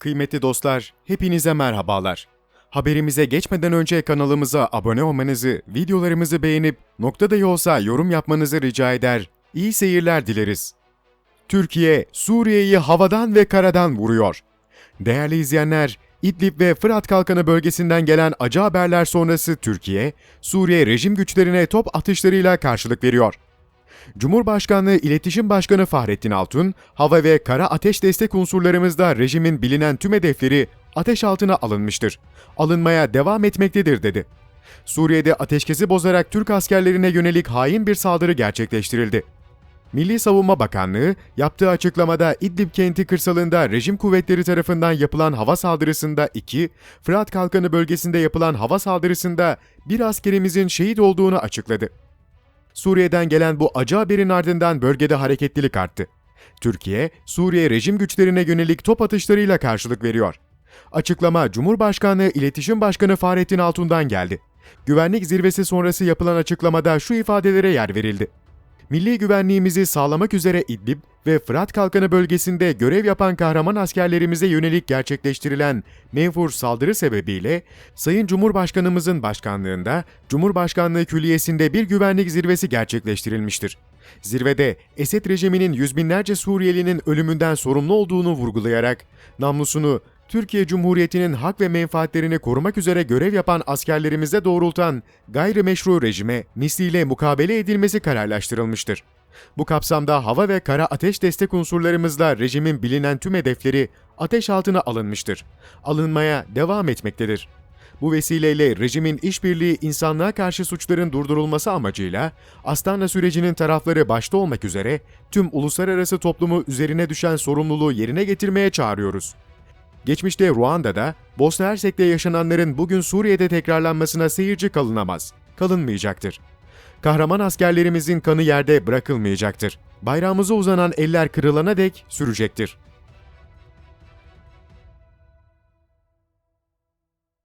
Kıymetli dostlar, hepinize merhabalar. Haberimize geçmeden önce kanalımıza abone olmanızı, videolarımızı beğenip nokta dahi olsa yorum yapmanızı rica eder. İyi seyirler dileriz. Türkiye, Suriye'yi havadan ve karadan vuruyor. Değerli izleyenler, İdlib ve Fırat Kalkanı bölgesinden gelen acı haberler sonrası Türkiye, Suriye rejim güçlerine top atışlarıyla karşılık veriyor. Cumhurbaşkanlığı İletişim Başkanı Fahrettin Altun, hava ve kara ateş destek unsurlarımızda rejimin bilinen tüm hedefleri ateş altına alınmıştır. Alınmaya devam etmektedir dedi. Suriye'de ateşkesi bozarak Türk askerlerine yönelik hain bir saldırı gerçekleştirildi. Milli Savunma Bakanlığı yaptığı açıklamada İdlib kenti kırsalında rejim kuvvetleri tarafından yapılan hava saldırısında 2, Fırat Kalkanı bölgesinde yapılan hava saldırısında bir askerimizin şehit olduğunu açıkladı. Suriye'den gelen bu acı haberin ardından bölgede hareketlilik arttı. Türkiye, Suriye rejim güçlerine yönelik top atışlarıyla karşılık veriyor. Açıklama Cumhurbaşkanlığı İletişim Başkanı Fahrettin Altun'dan geldi. Güvenlik zirvesi sonrası yapılan açıklamada şu ifadelere yer verildi. Milli güvenliğimizi sağlamak üzere İdlib ve Fırat Kalkanı bölgesinde görev yapan kahraman askerlerimize yönelik gerçekleştirilen menfur saldırı sebebiyle Sayın Cumhurbaşkanımızın başkanlığında Cumhurbaşkanlığı Külliyesi'nde bir güvenlik zirvesi gerçekleştirilmiştir. Zirvede Esed rejiminin yüz binlerce Suriyelinin ölümünden sorumlu olduğunu vurgulayarak namlusunu Türkiye Cumhuriyeti'nin hak ve menfaatlerini korumak üzere görev yapan askerlerimize doğrultan gayrimeşru rejime misliyle mukabele edilmesi kararlaştırılmıştır. Bu kapsamda hava ve kara ateş destek unsurlarımızla rejimin bilinen tüm hedefleri ateş altına alınmıştır. Alınmaya devam etmektedir. Bu vesileyle rejimin işbirliği insanlığa karşı suçların durdurulması amacıyla Astana sürecinin tarafları başta olmak üzere tüm uluslararası toplumu üzerine düşen sorumluluğu yerine getirmeye çağırıyoruz. Geçmişte Ruanda'da, Bosna Hersek'te yaşananların bugün Suriye'de tekrarlanmasına seyirci kalınamaz, kalınmayacaktır. Kahraman askerlerimizin kanı yerde bırakılmayacaktır. Bayrağımıza uzanan eller kırılana dek sürecektir.